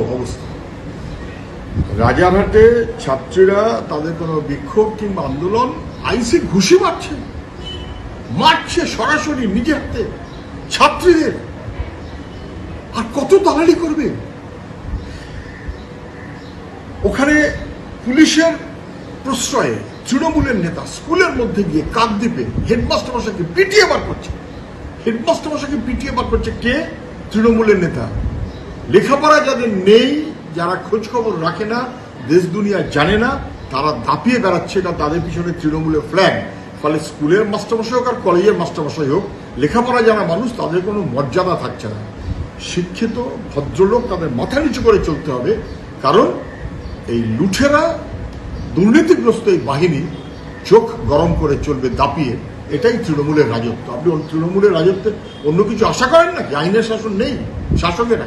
অবস্থা। রাজারহাটে ছাত্রীরা তাদের কোনো বিক্ষোভ কিংবা আন্দোলন, আইসি ঘুষি মারছে। মারছে সরাসরি নিজে হাতে ছাত্রীদের। আর কত দালালি করবে? ওখানে পুলিশের প্রশ্রয়ে তৃণমূলের নেতা স্কুলের মধ্যে গিয়ে কাকদ্বীপে হেডমাস্টার মশাইকে পিটিয়ে বার করছে। হেডমাস্টার মশাইকে পিটিয়ে বার করছে কে? তৃণমূলের নেতা। লেখাপড়া যাদের নেই, যারা খোঁজ খবর রাখে না, দেশ, দুনিয়া জানে না, তারা দাপিয়ে বেড়াচ্ছে এটা তাদের পিছনে তৃণমূলের ফ্ল্যাগ ফলে স্কুলের মাস্টারমশাই হোক আর কলেজের মাস্টারমশাই হোক, লেখাপড়া জানা মানুষ তাদের কোনো মর্যাদা থাকছে না। শিক্ষিত, ভদ্রলোক তাদের মাথা নিচু করে চলতে হবে, কারণ এই লুঠেরা, দুর্নীতিগ্রস্ত এই বাহিনী চোখ গরম করে চলবে দাপিয়ে, এটাই তৃণমূলের রাজত্ব। আপনি তৃণমূলের রাজত্বে অন্য কিছু আশা করেন নাকি? আইনের শাসন নেই শাসকেরা